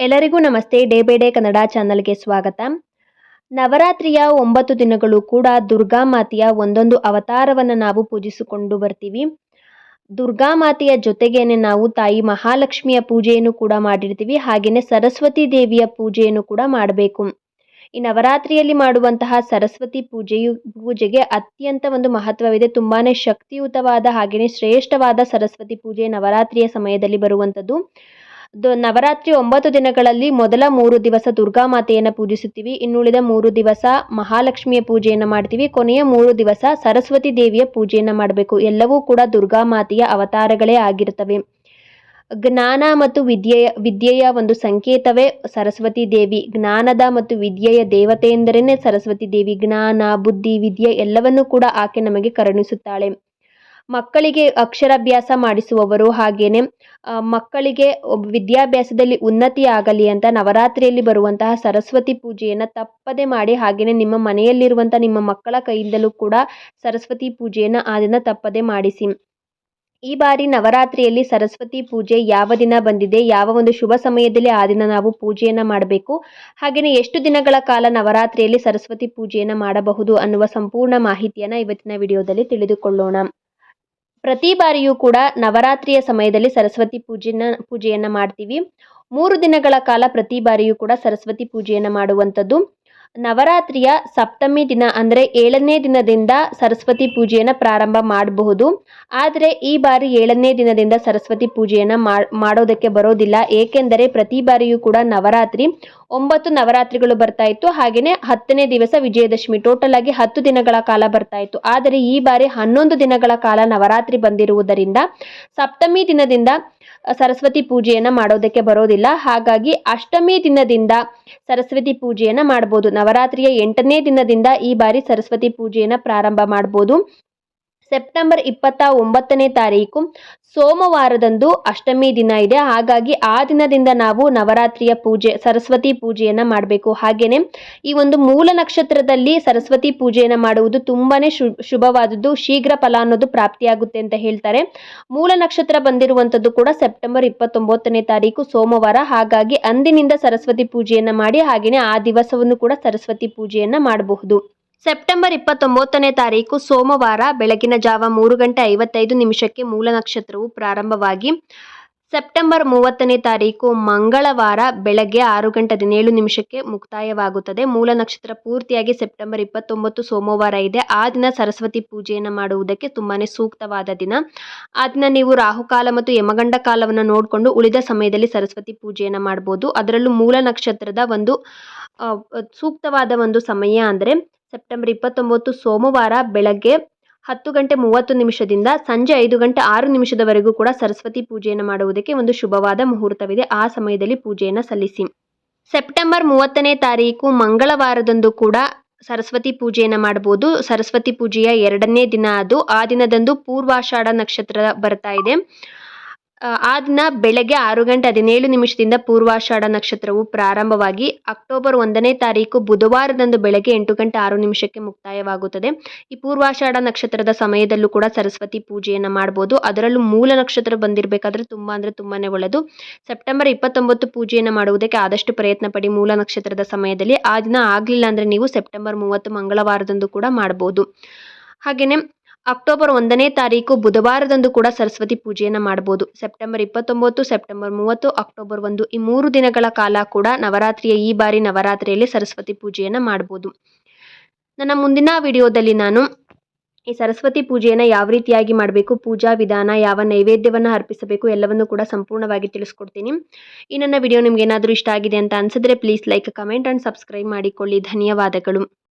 ಎಲ್ಲರಿಗೂ ನಮಸ್ತೆ. Day by day Kannada ಚಾನಲ್ಗೆ ಸ್ವಾಗತ. ನವರಾತ್ರಿಯ ಒಂಬತ್ತು ದಿನಗಳು ಕೂಡ ದುರ್ಗಾ ಮಾತೆಯ ಒಂದೊಂದು ಅವತಾರವನ್ನು ನಾವು ಪೂಜಿಸಿಕೊಂಡು ಬರ್ತೀವಿ. ದುರ್ಗಾ ಮಾತೆಯ ಜೊತೆಗೇನೆ ನಾವು ತಾಯಿ ಮಹಾಲಕ್ಷ್ಮಿಯ ಪೂಜೆಯನ್ನು ಕೂಡ ಮಾಡಿರ್ತೀವಿ. ಹಾಗೆಯೇ ಸರಸ್ವತಿ ದೇವಿಯ ಪೂಜೆಯನ್ನು ಕೂಡ ಮಾಡಬೇಕು. ಈ ನವರಾತ್ರಿಯಲ್ಲಿ ಮಾಡುವಂತಹ ಸರಸ್ವತಿ ಪೂಜೆಯು, ಪೂಜೆಗೆ ಅತ್ಯಂತ ಒಂದು ಮಹತ್ವವಿದೆ. ತುಂಬಾ ಶಕ್ತಿಯುತವಾದ ಹಾಗೆಯೇ ಶ್ರೇಷ್ಠವಾದ ಸರಸ್ವತಿ ಪೂಜೆ ನವರಾತ್ರಿಯ ಸಮಯದಲ್ಲಿ ಬರುವಂಥದ್ದು. ನವರಾತ್ರಿ ಒಂಬತ್ತು ದಿನಗಳಲ್ಲಿ ಮೊದಲ ಮೂರು ದಿವಸ ದುರ್ಗಾ ಮಾತೆಯನ್ನು ಪೂಜಿಸುತ್ತೀವಿ. ಇನ್ನುಳಿದ ಮೂರು ದಿವಸ ಮಹಾಲಕ್ಷ್ಮಿಯ ಪೂಜೆಯನ್ನು ಮಾಡ್ತೀವಿ. ಕೊನೆಯ ಮೂರು ದಿವಸ ಸರಸ್ವತಿ ದೇವಿಯ ಪೂಜೆಯನ್ನು ಮಾಡಬೇಕು. ಎಲ್ಲವೂ ಕೂಡ ದುರ್ಗಾ ಮಾತೆಯ ಅವತಾರಗಳೇ ಆಗಿರ್ತವೆ. ಜ್ಞಾನ ಮತ್ತು ವಿದ್ಯೆಯ ವಿದ್ಯೆಯ ಒಂದು ಸಂಕೇತವೇ ಸರಸ್ವತಿ ದೇವಿ. ಜ್ಞಾನದ ಮತ್ತು ವಿದ್ಯೆಯ ದೇವತೆ ಎಂದರೇನೆ ಸರಸ್ವತಿ ದೇವಿ. ಜ್ಞಾನ, ಬುದ್ಧಿ, ವಿದ್ಯೆ ಎಲ್ಲವನ್ನೂ ಕೂಡ ಆಕೆ ನಮಗೆ ಕರುಣಿಸುತ್ತಾಳೆ. ಮಕ್ಕಳಿಗೆ ಅಕ್ಷರಾಭ್ಯಾಸ ಮಾಡಿಸುವವರು ಹಾಗೇನೆ ಮಕ್ಕಳಿಗೆ ವಿದ್ಯಾಭ್ಯಾಸದಲ್ಲಿ ಉನ್ನತಿ ಆಗಲಿ ಅಂತ ನವರಾತ್ರಿಯಲ್ಲಿ ಬರುವಂತಹ ಸರಸ್ವತಿ ಪೂಜೆಯನ್ನು ತಪ್ಪದೆ ಮಾಡಿ ಹಾಗೆಯೇ ನಿಮ್ಮ ಮನೆಯಲ್ಲಿರುವಂಥ ನಿಮ್ಮ ಮಕ್ಕಳ ಕೈಯಿಂದಲೂ ಕೂಡ ಸರಸ್ವತಿ ಪೂಜೆಯನ್ನು ಆ ದಿನ ತಪ್ಪದೆ ಮಾಡಿಸಿ. ಈ ಬಾರಿ ನವರಾತ್ರಿಯಲ್ಲಿ ಸರಸ್ವತಿ ಪೂಜೆ ಯಾವ ದಿನ ಬಂದಿದೆ, ಯಾವ ಒಂದು ಶುಭ ಸಮಯದಲ್ಲಿ ಆ ದಿನ ನಾವು ಪೂಜೆಯನ್ನು ಮಾಡಬೇಕು ಹಾಗೆಯೇ ಎಷ್ಟು ದಿನಗಳ ಕಾಲ ನವರಾತ್ರಿಯಲ್ಲಿ ಸರಸ್ವತಿ ಪೂಜೆಯನ್ನು ಮಾಡಬಹುದು ಅನ್ನುವ ಸಂಪೂರ್ಣ ಮಾಹಿತಿಯನ್ನು ಇವತ್ತಿನ ವಿಡಿಯೋದಲ್ಲಿ ತಿಳಿದುಕೊಳ್ಳೋಣ. ಪ್ರತಿ ಬಾರಿಯೂ ಕೂಡ ನವರಾತ್ರಿಯ ಸಮಯದಲ್ಲಿ ಸರಸ್ವತಿ ಪೂಜೆನ, ಪೂಜೆಯನ್ನು ಮಾಡ್ತೀವಿ. ಮೂರು ದಿನಗಳ ಕಾಲ ಪ್ರತಿ ಬಾರಿಯೂ ಕೂಡ ಸರಸ್ವತಿ ಪೂಜೆಯನ್ನು ಮಾಡುವಂಥದ್ದು. ನವರಾತ್ರಿಯ ಸಪ್ತಮಿ ದಿನ ಅಂದರೆ ಏಳನೇ ದಿನದಿಂದ ಸರಸ್ವತಿ ಪೂಜೆಯನ್ನು ಪ್ರಾರಂಭ ಮಾಡಬಹುದು. ಆದರೆ ಈ ಬಾರಿ ಏಳನೇ ದಿನದಿಂದ ಸರಸ್ವತಿ ಪೂಜೆಯನ್ನು ಮಾಡೋದಕ್ಕೆ ಬರೋದಿಲ್ಲ. ಏಕೆಂದರೆ ಪ್ರತಿ ಬಾರಿಯೂ ಕೂಡ ನವರಾತ್ರಿ ಒಂಬತ್ತು ನವರಾತ್ರಿಗಳು ಬರ್ತಾ ಇತ್ತು. ಹಾಗೆಯೇ ಹತ್ತನೇ ದಿವಸ ವಿಜಯದಶಮಿ. ಟೋಟಲ್ ಆಗಿ ಹತ್ತು ದಿನಗಳ ಕಾಲ ಬರ್ತಾ ಇತ್ತು. ಆದರೆ ಈ ಬಾರಿ ಹನ್ನೊಂದು ದಿನಗಳ ಕಾಲ ನವರಾತ್ರಿ ಬಂದಿರುವುದರಿಂದ ಸಪ್ತಮಿ ದಿನದಿಂದ ಸರಸ್ವತಿ ಪೂಜೆಯನ್ನು ಮಾಡೋದಕ್ಕೆ ಬರೋದಿಲ್ಲ. ಹಾಗಾಗಿ ಅಷ್ಟಮಿ ದಿನದಿಂದ ಸರಸ್ವತಿ ಪೂಜೆಯನ್ನು ಮಾಡ್ಬೋದು. ನವರಾತ್ರಿಯ ಎಂಟನೇ ದಿನದಿಂದ ಈ ಬಾರಿ ಸರಸ್ವತಿ ಪೂಜೆಯನ್ನು ಪ್ರಾರಂಭ ಮಾಡ್ಬೋದು. ಸೆಪ್ಟೆಂಬರ್ ಇಪ್ಪತ್ತ ಒಂಬತ್ತನೇ ತಾರೀಕು ಸೋಮವಾರದಂದು ಅಷ್ಟಮಿ ದಿನ ಇದೆ. ಹಾಗಾಗಿ ಆ ದಿನದಿಂದ ನಾವು ನವರಾತ್ರಿಯ ಪೂಜೆ, ಸರಸ್ವತಿ ಪೂಜೆಯನ್ನು ಮಾಡಬೇಕು. ಹಾಗೆಯೇ ಈ ಒಂದು ಮೂಲ ನಕ್ಷತ್ರದಲ್ಲಿ ಸರಸ್ವತಿ ಪೂಜೆಯನ್ನು ಮಾಡುವುದು ತುಂಬಾ ಶುಭವಾದದ್ದು, ಶೀಘ್ರ ಫಲ ಅನ್ನೋದು ಪ್ರಾಪ್ತಿಯಾಗುತ್ತೆ ಅಂತ ಹೇಳ್ತಾರೆ. ಮೂಲ ನಕ್ಷತ್ರ ಬಂದಿರುವಂಥದ್ದು ಕೂಡ ಸೆಪ್ಟೆಂಬರ್ ಇಪ್ಪತ್ತೊಂಬತ್ತನೇ ತಾರೀಕು ಸೋಮವಾರ. ಹಾಗಾಗಿ ಅಂದಿನಿಂದ ಸರಸ್ವತಿ ಪೂಜೆಯನ್ನು ಮಾಡಿ ಹಾಗೆಯೇ ಆ ದಿವಸವನ್ನು ಕೂಡ ಸರಸ್ವತಿ ಪೂಜೆಯನ್ನು ಮಾಡಬಹುದು. ಸೆಪ್ಟೆಂಬರ್ ಇಪ್ಪತ್ತೊಂಬತ್ತನೇ ತಾರೀಕು ಸೋಮವಾರ ಬೆಳಗಿನ ಜಾವ ಮೂರು ಗಂಟೆ ಐವತ್ತೈದು ನಿಮಿಷಕ್ಕೆ ಮೂಲ ನಕ್ಷತ್ರವು ಪ್ರಾರಂಭವಾಗಿ ಸೆಪ್ಟೆಂಬರ್ ಮೂವತ್ತನೇ ತಾರೀಕು ಮಂಗಳವಾರ ಬೆಳಗ್ಗೆ ಆರು ಗಂಟೆ ಹದಿನೇಳು ನಿಮಿಷಕ್ಕೆ ಮುಕ್ತಾಯವಾಗುತ್ತದೆ. ಮೂಲ ನಕ್ಷತ್ರ ಪೂರ್ತಿಯಾಗಿ ಸೆಪ್ಟೆಂಬರ್ ಇಪ್ಪತ್ತೊಂಬತ್ತು ಸೋಮವಾರ ಇದೆ. ಆ ದಿನ ಸರಸ್ವತಿ ಪೂಜೆಯನ್ನು ಮಾಡುವುದಕ್ಕೆ ತುಂಬಾ ಸೂಕ್ತವಾದ ದಿನ. ಆ ದಿನ ನೀವು ರಾಹುಕಾಲ ಮತ್ತು ಯಮಗಂಡ ಕಾಲವನ್ನು ನೋಡಿಕೊಂಡು ಉಳಿದ ಸಮಯದಲ್ಲಿ ಸರಸ್ವತಿ ಪೂಜೆಯನ್ನು ಮಾಡ್ಬೋದು. ಅದರಲ್ಲೂ ಮೂಲ ನಕ್ಷತ್ರದ ಒಂದು ಸೂಕ್ತವಾದ ಒಂದು ಸಮಯ ಅಂದರೆ ಸೆಪ್ಟೆಂಬರ್ ಇಪ್ಪತ್ತೊಂಬತ್ತು ಸೋಮವಾರ ಬೆಳಗ್ಗೆ ಹತ್ತು ಗಂಟೆ ಮೂವತ್ತು ನಿಮಿಷದಿಂದ ಸಂಜೆ ಐದು ಗಂಟೆ ಆರು ನಿಮಿಷದವರೆಗೂ ಕೂಡ ಸರಸ್ವತಿ ಪೂಜೆಯನ್ನು ಮಾಡುವುದಕ್ಕೆ ಒಂದು ಶುಭವಾದ ಮುಹೂರ್ತವಿದೆ. ಆ ಸಮಯದಲ್ಲಿ ಪೂಜೆಯನ್ನು ಸಲ್ಲಿಸಿ. ಸೆಪ್ಟೆಂಬರ್ ಮೂವತ್ತನೇ ತಾರೀಕು ಮಂಗಳವಾರದಂದು ಕೂಡ ಸರಸ್ವತಿ ಪೂಜೆಯನ್ನು ಮಾಡಬಹುದು. ಸರಸ್ವತಿ ಪೂಜೆಯ ಎರಡನೇ ದಿನ ಅದು. ಆ ದಿನದಂದು ಪೂರ್ವಾಷಾಢ ನಕ್ಷತ್ರ ಬರ್ತಾ ಇದೆ. ಆ ದಿನ ಬೆಳಗ್ಗೆ ಆರು ಗಂಟೆ ಹದಿನೇಳು ನಿಮಿಷದಿಂದ ಪೂರ್ವಾಷಾಢ ನಕ್ಷತ್ರವು ಪ್ರಾರಂಭವಾಗಿ ಅಕ್ಟೋಬರ್ ಒಂದನೇ ತಾರೀಕು ಬುಧವಾರದಂದು ಬೆಳಗ್ಗೆ ಎಂಟು ಗಂಟೆ ಆರು ನಿಮಿಷಕ್ಕೆ ಮುಕ್ತಾಯವಾಗುತ್ತದೆ. ಈ ಪೂರ್ವಾಷಾಢ ನಕ್ಷತ್ರದ ಸಮಯದಲ್ಲೂ ಕೂಡ ಸರಸ್ವತಿ ಪೂಜೆಯನ್ನು ಮಾಡ್ಬೋದು. ಅದರಲ್ಲೂ ಮೂಲ ನಕ್ಷತ್ರ ಬಂದಿರಬೇಕಾದ್ರೆ ತುಂಬ ಅಂದರೆ ತುಂಬಾ ಒಳ್ಳೆಯದು ಸೆಪ್ಟೆಂಬರ್ ಇಪ್ಪತ್ತೊಂಬತ್ತು ಪೂಜೆಯನ್ನು ಮಾಡುವುದಕ್ಕೆ ಆದಷ್ಟು ಪ್ರಯತ್ನ ಪಡಿ ಮೂಲ ನಕ್ಷತ್ರದ ಸಮಯದಲ್ಲಿ. ಆ ದಿನ ಆಗಲಿಲ್ಲ ಅಂದರೆ ನೀವು ಸೆಪ್ಟೆಂಬರ್ ಮೂವತ್ತು ಮಂಗಳವಾರದಂದು ಕೂಡ ಮಾಡ್ಬೋದು. ಹಾಗೆಯೇ ಅಕ್ಟೋಬರ್ ಒಂದನೇ ತಾರೀಕು ಬುಧವಾರದಂದು ಕೂಡ ಸರಸ್ವತಿ ಪೂಜೆಯನ್ನು ಮಾಡಬಹುದು ಸೆಪ್ಟೆಂಬರ್ ಇಪ್ಪತ್ತೊಂಬತ್ತು, ಸೆಪ್ಟೆಂಬರ್ ಮೂವತ್ತು, ಅಕ್ಟೋಬರ್ ಒಂದು ಈ ಮೂರು ದಿನಗಳ ಕಾಲ ಕೂಡ ನವರಾತ್ರಿಯ ಈ ಬಾರಿ ನವರಾತ್ರಿಯಲ್ಲಿ ಸರಸ್ವತಿ ಪೂಜೆಯನ್ನು ಮಾಡಬಹುದು ನನ್ನ ಮುಂದಿನ ವಿಡಿಯೋದಲ್ಲಿ ನಾನು ಈ ಸರಸ್ವತಿ ಪೂಜೆಯನ್ನು ಯಾವ ರೀತಿಯಾಗಿ ಮಾಡಬೇಕು, ಪೂಜಾ ವಿಧಾನ, ಯಾವ ನೈವೇದ್ಯವನ್ನು ಅರ್ಪಿಸಬೇಕು ಎಲ್ಲವನ್ನು ಕೂಡ ಸಂಪೂರ್ಣವಾಗಿ ತಿಳಿಸ್ಕೊಡ್ತೀನಿ. ಈ ನನ್ನ ವಿಡಿಯೋ ನಿಮ್ಗೆ ಏನಾದರೂ ಇಷ್ಟ ಆಗಿದೆ ಅಂತ ಅನ್ಸಿದ್ರೆ please like comment and subscribe ಮಾಡಿಕೊಳ್ಳಿ. ಧನ್ಯವಾದಗಳು.